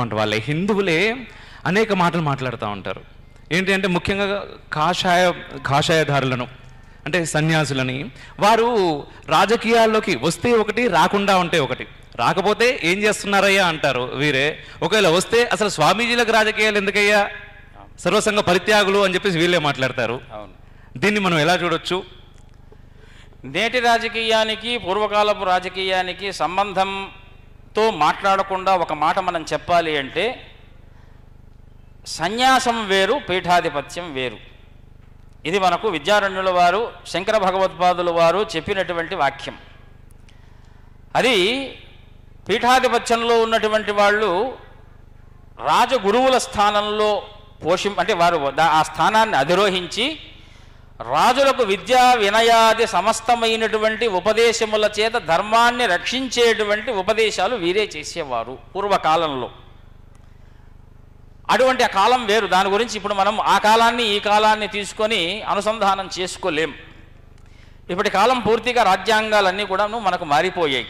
ఉన్నటువంటి వాళ్ళే హిందువులే అనేక మాటలు మాట్లాడుతూ ఉంటారు. ఏంటి అంటే ముఖ్యంగా కాషాయ కాషాయధారులను అంటే సన్యాసులని వారు రాజకీయాల్లోకి వస్తే ఒకటి రాకుండా ఉంటే ఒకటి. రాకపోతే ఏం చేస్తున్నారయ్యా అంటారు వీరే. ఒకవేళ వస్తే అసలు స్వామీజీలకు రాజకీయాలు ఎందుకయ్యా? సర్వసంగ పరిత్యాగులు అని చెప్పేసి వీళ్ళే మాట్లాడతారు. దీన్ని మనం ఎలా చూడొచ్చు? నేటి రాజకీయానికి పూర్వకాలపు రాజకీయానికి తో మాట్లాడకుండా ఒక మాట మనం చెప్పాలి అంటే సన్యాసం వేరు పీఠాధిపత్యం వేరు. ఇది మనకు విద్యారణ్యుల వారు శంకర భగవత్పాదుల వారు చెప్పినటువంటి వాక్యం. అది పీఠాధిపత్యంలో ఉన్నటువంటి వాళ్ళు రాజగురువుల స్థానంలో పోషిం అంటే వారు దా- ఆ స్థానాన్ని అధిరోహించి రాజులకు విద్యా వినయాది సమస్తమైనటువంటి ఉపదేశముల చేత ధర్మాన్ని రక్షించేటువంటి ఉపదేశాలు వీరే చేసేవారు పూర్వకాలంలో. అటువంటి ఆ కాలం వేరు. దాని గురించి ఇప్పుడు మనం ఆ కాలాన్ని ఈ కాలాన్ని తీసుకొని అనుసంధానం చేసుకోలేం. ఇప్పటి కాలం పూర్తిగా రాజ్యాంగాలన్నీ కూడాను మనకు మారిపోయాయి.